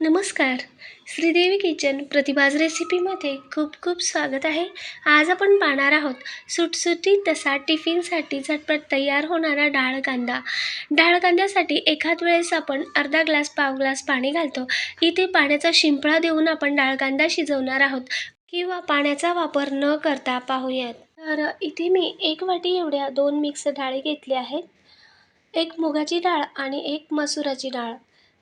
नमस्कार. श्रीदेवी किचन प्रतिभाज रेसिपीमध्ये खूप खूप स्वागत आहे. आज आपण पाहणार आहोत सुटसुटीत तसा टिफिनसाठी झटपट तयार होणारा डाळ कांदा डाळ कांद्यासाठी एखाद वेळेस आपण अर्धा ग्लास पाव ग्लास पाणी घालतो. इथे पाण्याचा शिंपळा देऊन आपण डाळ कांदा शिजवणार आहोत. किंवा पाण्याचा वापर न करता पाहूयात. तर इथे मी एक वाटी एवढ्या दोन मिक्स डाळी घेतल्या आहेत. एक मुगाची डाळ आणि एक मसुराची डाळ.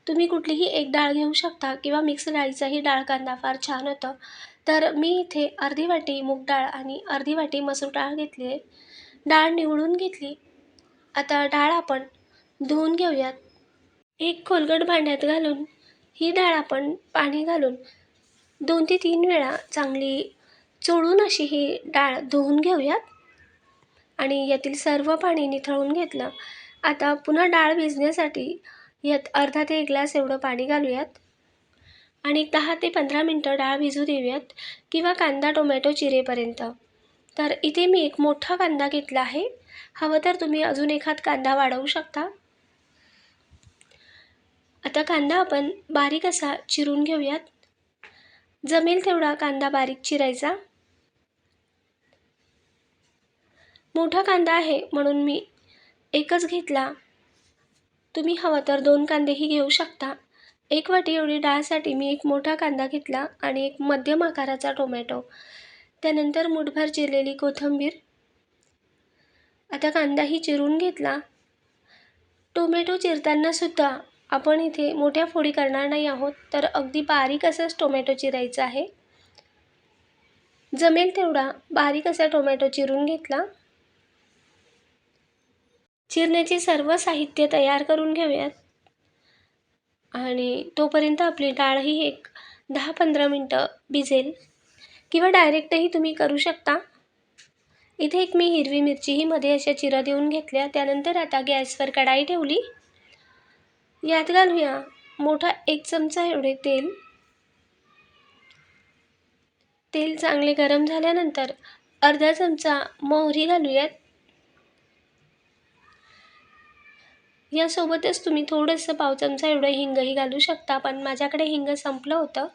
तुम्ही कुठलीही एक डाळ घेऊ शकता किंवा मिक्स डाळीचाही डाळ कांदा फार छान होतं. तर मी इथे अर्धी वाटी मूग डाळ आणि अर्धी वाटी मसूर डाळ घेतली आहे. डाळ निवडून घेतली. आता डाळ आपण धुवून घेऊयात. एक खोलगट भांड्यात घालून ही डाळ आपण पाणी घालून दोन ते तीन वेळा चांगली चोळून अशी ही डाळ धुवून घेऊयात. आणि यातील सर्व पाणी निथळून घेतलं. आता पुन्हा डाळ भिजण्यासाठी यात अर्धा ते एक ग्लास एवढं पाणी घालूयात. आणि दहा ते पंधरा मिनटं डाळ भिजू देऊयात किंवा कांदा टोमॅटो चिरेपर्यंत. तर इथे मी एक मोठा कांदा घेतला आहे. हवं तर तुम्ही अजून एखाद कांदा वाढवू शकता. आता कांदा आपण बारीक असा चिरून घेऊयात. जमेल तेवढा कांदा बारीक चिरायचा. मोठा कांदा आहे म्हणून मी एकच घेतला. तुम्ही हवं तर दोन कांदेही घेऊ शकता. एक वाटी एवढी डाळसाठी मी एक मोठा कांदा घेतला आणि एक मध्यम आकाराचा टोमॅटो. त्यानंतर मुठभर चिरलेली कोथिंबीर. आता कांदाही चिरून घेतला. टोमॅटो चिरतानासुद्धा आपण इथे मोठ्या फोडी करणार नाही आहोत तर अगदी बारीक असंच टोमॅटो चिरायचं आहे. जमेल तेवढा बारीक असा टोमॅटो चिरून घेतला. चिरण्याचे सर्व साहित्य तयार करून घेऊयात. आणि तोपर्यंत आपली डाळही एक दहा पंधरा मिनटं भिजेल. किंवा डायरेक्टही तुम्ही करू शकता. इथे एक मी हिरवी मिरचीही मध्ये अशा चिरा देऊन घेतल्या. त्यानंतर आता गॅसवर कढाई ठेवली. यात घालूया मोठा एक चमचा एवढे तेल. तेल चांगले गरम झाल्यानंतर अर्धा चमचा मोहरी घालूयात. यासोबतच तुम्ही थोडंसं पाव चमचा एवढं हिंगही घालू शकता पण माझ्याकडे हिंग संपलं होतं.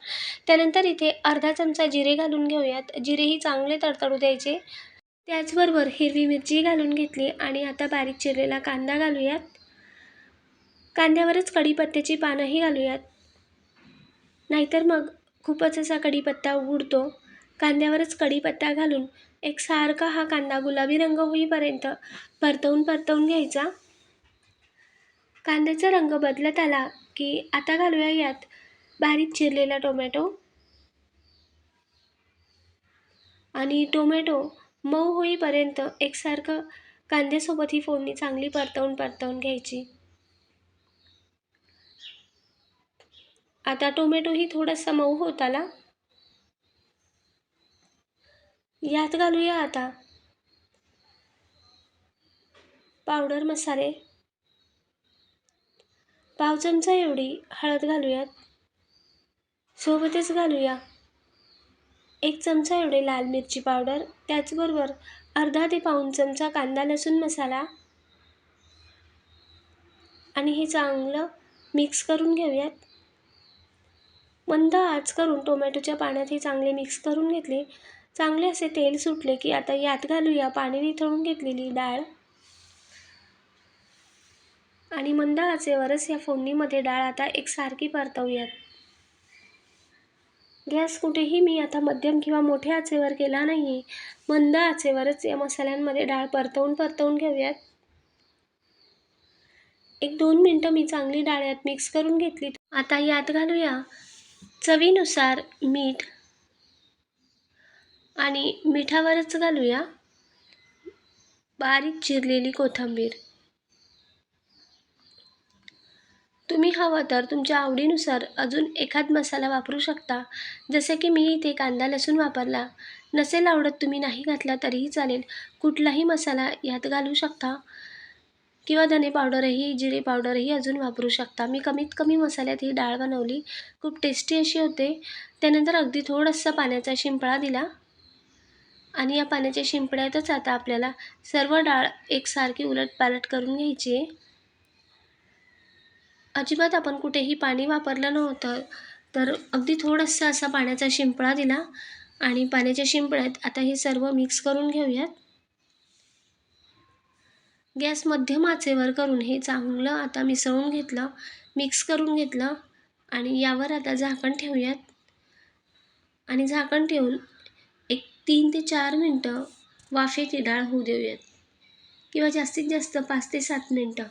त्यानंतर इथे अर्धा चमचा जिरे घालून घेऊयात. जिरेही चांगले तडतडू द्यायचे. त्याचबरोबर हिरवी मिरची घालून घेतली आणि आता बारीक चिरलेला कांदा घालूयात. कांद्यावरच कढीपत्त्याची पानंही घालूयात. नाहीतर मग खूपच असा कढीपत्ता उडतो. कांद्यावरच कढीपत्ता घालून एक सारखा हा कांदा गुलाबी रंग होईपर्यंत परतवून परतवून घ्यायचा. कांद्याचा रंग बदलत आला की आता घालूया यात. बारीक चिरलेला टोमॅटो. आणि टोमॅटो मऊ होईपर्यंत एकसारखं कांद्यासोबत ही फोडणी चांगली परतवून परतवून घ्यायची. आता टोमॅटोही थोडासा मऊ होत आला. यात घालूया आता पावडर मसाले. पाव चमचा एवढी हळद घालूयात. सोबतच घालूया एक चमचा एवढे लाल मिरची पावडर. त्याचबरोबर अर्धा ते पाऊन चमचा कांदा लसूण मसाला. आणि हे चांगलं मिक्स करून घेऊयात. मंद आच करून टोमॅटोच्या पाण्यात हे चांगले मिक्स करून घेतले. चांगले असे तेल सुटले की आता यात घालूया पाणी निथळून घेतलेली डाळ. आणि मंद आचेवरच या फोडणीमध्ये डाळ आता एकसारखी परतवूयात. गॅस कुठेही मी आता मध्यम किंवा मोठ्या आचेवर केला नाही मंद आचेवरच या मसाल्यांमध्ये डाळ परतवून परतवून घेऊयात. एक दोन मिनटं मी चांगली डाळ यात मिक्स करून घेतली. आता यात घालूया चवीनुसार मीठ आणि मिठावरच घालूया बारीक चिरलेली कोथिंबीर. तुम्ही हवं तर तुमच्या आवडीनुसार अजून एखाद मसाला वापरू शकता. जसे की मी इथे कांदा लसूण वापरला. नसेल आवडत तुम्ही नाही घातला तरीही चालेल. कुठलाही मसाला यात घालू शकता. किंवा धने पावडरही जिरे पावडरही अजून वापरू शकता. मी कमीत कमी मसाल्यात ही डाळ बनवली. खूप टेस्टी अशी होते. त्यानंतर अगदी थोडासा पाण्याचा शिंपळा दिला. आणि या पाण्याच्या शिंपड्यातच आता आपल्याला सर्व डाळ एकसारखी उलटपालट करून घ्यायची आहे. अजिबात आपण कुठेही पाणी वापरलं नव्हतं तर अगदी थोडंसं असा पाण्याचा शिंपडा दिला आणि पाण्याच्या शिंपड्यात आता हे सर्व मिक्स करून घेऊयात. गॅस मध्यम आचेवर करून हे चांगलं आता मिसळून घेतलं मिक्स करून घेतलं आणि यावर आता झाकण ठेवूयात. आणि झाकण ठेवून एक तीन ते चार मिनटं वाफेची डाळ होऊ देऊयात किंवा जास्तीत जास्त पाच ते सात मिनटं.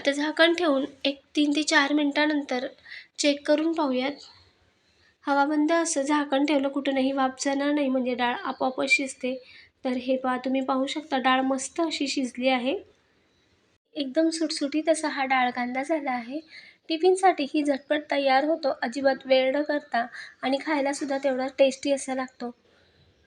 आता झाकण ठेवून एक तीन ते चार मिनटानंतर चेक करून पाहूयात. हवा बंद असं झाकण ठेवलं कुठूनही वाफ जाणार नाही म्हणजे डाळ आपोआपच शिजते. तर हे पहा तुम्ही पाहू शकता डाळ मस्त अशी शिजली आहे. एकदम सुटसुटीत असा हा डाळ कांदा झाला आहे. टिफिनसाठी ही झटपट तयार होतो अजिबात वेळ न करता. आणि खायलासुद्धा तेवढा टेस्टी असा लागतो.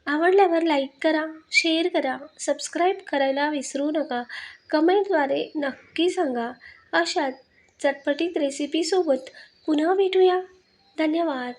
आवडल्यावर लाईक करा शेअर करा सबस्क्राईब करायला विसरू नका. कमेंटद्वारे नक्की सांगा. अशा चटपटीत रेसिपीसोबत पुन्हा भेटूया. धन्यवाद.